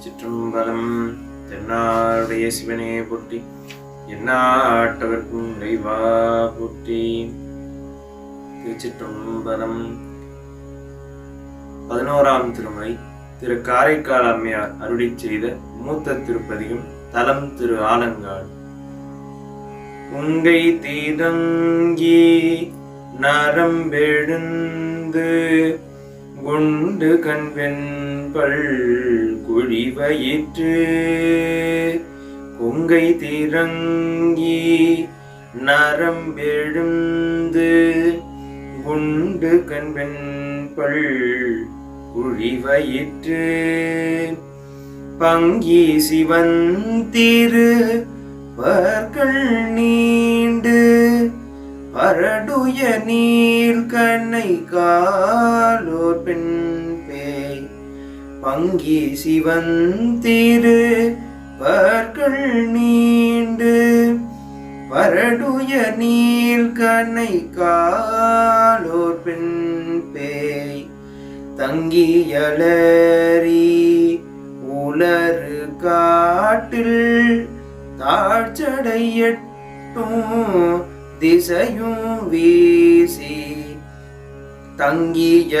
திருச்சிற்றம்பலம் தென்னாருடைய சிவனே போற்றி எந்நாட்டவர்க்கும் இறைவா போற்றி. திருச்சிற்றம்பலம் பதினோராம் திருமுறை திரு காரைக்கால் அம்மையார் அருளி செய்த மூத்த திருப்பதியும் தலம் திரு ஆலங்காடு உங்கை தீரங்கி நரம்பெழுந்து குண்டு கண்வெண் குழிவயிற்று. குழி திறங்கி நரம்பெழுந்து குண்டு கண்வெண் குழிவயிற்று. பங்கி சிவந்திரு பற்கள் நீண்டு தூய நீர் கண்ணை காலோர் பெண் பேய். பங்கி சிவன் பற்கள் நீண்டு. வரடுய நீர் கண்ணை காலோர் பெண் பேய். தங்கியலரி உலரு காட்டில் தாழ்ச்சடையட்டும். திசையும் வீசி தங்கியலரி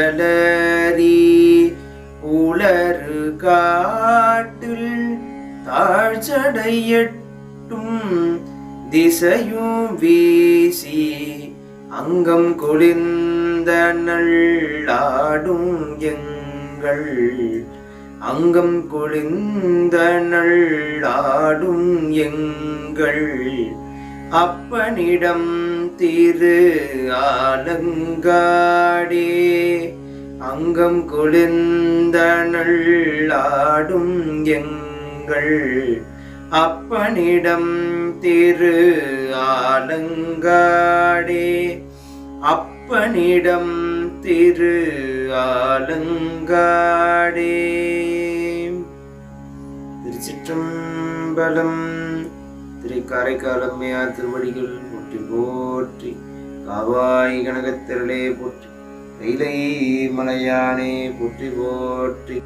உலரு காட்டில் தாழ்ச்சடையட்டும். திசையும் வீசி அங்கம் குளிர்ந்த நல்லாடும் எங்கள். அங்கம் குளிர்ந்த நல்லாடும் எங்கள். அப்பனிடம் திரு ஆலங்காடே அங்கம் குளிர்ந்த நல்லாடும் எங்கள் அப்பனிடம் திரு ஆலங்காடே அப்பனிடம் திரு ஆலங்காடே திருச்சிற்றம்பலம் காரைக்கால் காரைக்காலம்மையார் திருவடிகள் போற்றி போற்றி காவாய் கனகத்திரளே போற்றி கைலை மலையானே போற்றி போற்றி.